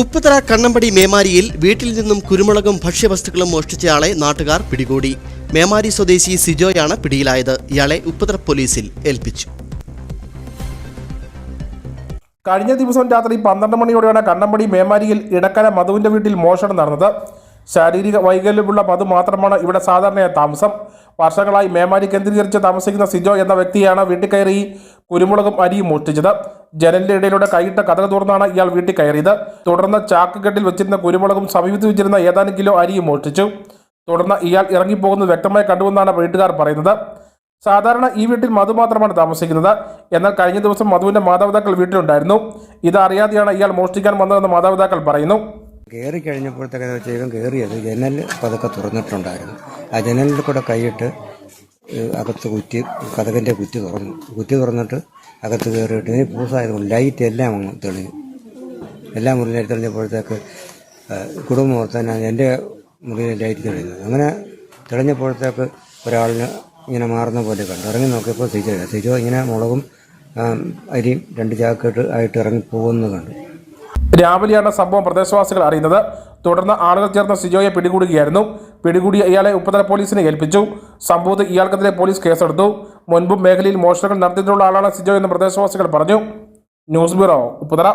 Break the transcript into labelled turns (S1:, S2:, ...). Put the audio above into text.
S1: ഉപ്പുതറ കണ്ണമ്പടി മേമാരിയിൽ വീട്ടിൽ നിന്നും കുരുമുളകും ഭക്ഷ്യവസ്തുക്കളും മോഷ്ടിച്ചയാളെ നാട്ടുകാർ പിടികൂടി. മേമാരി സ്വദേശി സിജോയാണ് പിടിയിലായത്. ഇയാളെ ഉപ്പുതറ പോലീസിൽ ഏൽപ്പിച്ചു.
S2: കഴിഞ്ഞ ദിവസം രാത്രി പന്ത്രണ്ട് മണിയോടെയാണ് കണ്ണമ്പടി മേമാരിയിൽ ഇടക്കര മധുവിന്റെ വീട്ടിൽ മോഷണം നടന്നത്. ശാരീരിക വൈകല്യമുള്ള മധു മാത്രമാണ് ഇവിടെ സാധാരണയായ താമസം. വർഷങ്ങളായി മേമാരി കേന്ദ്രീകരിച്ച് താമസിക്കുന്ന സിജോ എന്ന വ്യക്തിയാണ് വീട്ടിൽ കയറി കുരുമുളകും അരിയും മോഷ്ടിച്ചത്. ജനലിന്റെ ഇടയിലൂടെ കൈയിട്ട കഥക തുറന്നാണ് ഇയാൾ വീട്ടിൽ കയറിയത്. തുടർന്ന് ചാക്കുകെട്ടിൽ വെച്ചിരുന്ന കുരുമുളകും സമീപത്ത് വെച്ചിരുന്ന ഏതാനും കിലോ അരിയും മോഷ്ടിച്ചു. തുടർന്ന് ഇയാൾ ഇറങ്ങിപ്പോകുന്നത് വ്യക്തമായി കണ്ടുവെന്നാണ് വീട്ടുകാർ പറയുന്നത്. സാധാരണ ഈ വീട്ടിൽ മധു മാത്രമാണ് താമസിക്കുന്നത്. എന്നാൽ കഴിഞ്ഞ ദിവസം മധുവിന്റെ മാതാപിതാക്കൾ വീട്ടിലുണ്ടായിരുന്നു. ഇതറിയാതെയാണ് ഇയാൾ മോഷ്ടിക്കാൻ വന്നതെന്ന് മാതാപിതാക്കൾ പറയുന്നു.
S3: കയറി കഴിഞ്ഞപ്പോഴത്തേക്ക് കയറിയത് ജനൽ പതുക്കെ തുറന്നിട്ടുണ്ടായിരുന്നു. ആ ജനലിൽ കൂടെ കൈയിട്ട് അകത്ത് കുറ്റി കഥകിന്റെ കുറ്റി തുറന്നു. കുറ്റി തുറന്നിട്ട് അകത്ത് കയറിയിട്ട് പൂസായതുകൊണ്ട് ലൈറ്റ് എല്ലാം അങ്ങ് തെളിഞ്ഞു. എല്ലാം മുറിയിൽ തെളിഞ്ഞപ്പോഴത്തേക്ക് കുടുംബം ഓർത്താൻ എന്റെ മുറിയിൽ ലൈറ്റ് തെളിഞ്ഞത് അങ്ങനെ തെളിഞ്ഞപ്പോഴത്തേക്ക് ഒരാളിന് ഇങ്ങനെ മാറുന്ന പോലെ കണ്ടു. ഇറങ്ങി നോക്കിയപ്പോൾ സിജോ തിരിച്ചോ ഇങ്ങനെ മുളകും അരിയും രണ്ട് ചാക്കിട്ട് ആയിട്ട് ഇറങ്ങി പോകുന്നത് കണ്ടു.
S2: രാവിലെയാണ് സംഭവം പ്രദേശവാസികൾ അറിയുന്നത്. തുടർന്ന് ആളുകൾ ചേർന്ന് സിജോയെ പിടികൂടുകയായിരുന്നു. പിടികൂടിയ ഇയാളെ ഉപ്പതല പോലീസിനെ ഏൽപ്പിച്ചു. സംഭവത്തിൽ ഇയാൾക്കെതിരെ പോലീസ് കേസെടുത്തു. മുൻപും മേഖലയിൽ മോഷണങ്ങൾ നടത്തിയിട്ടുള്ള ആളാണ് സിജോ എന്ന് പ്രദേശവാസികൾ പറഞ്ഞു. News bureau Upputhala.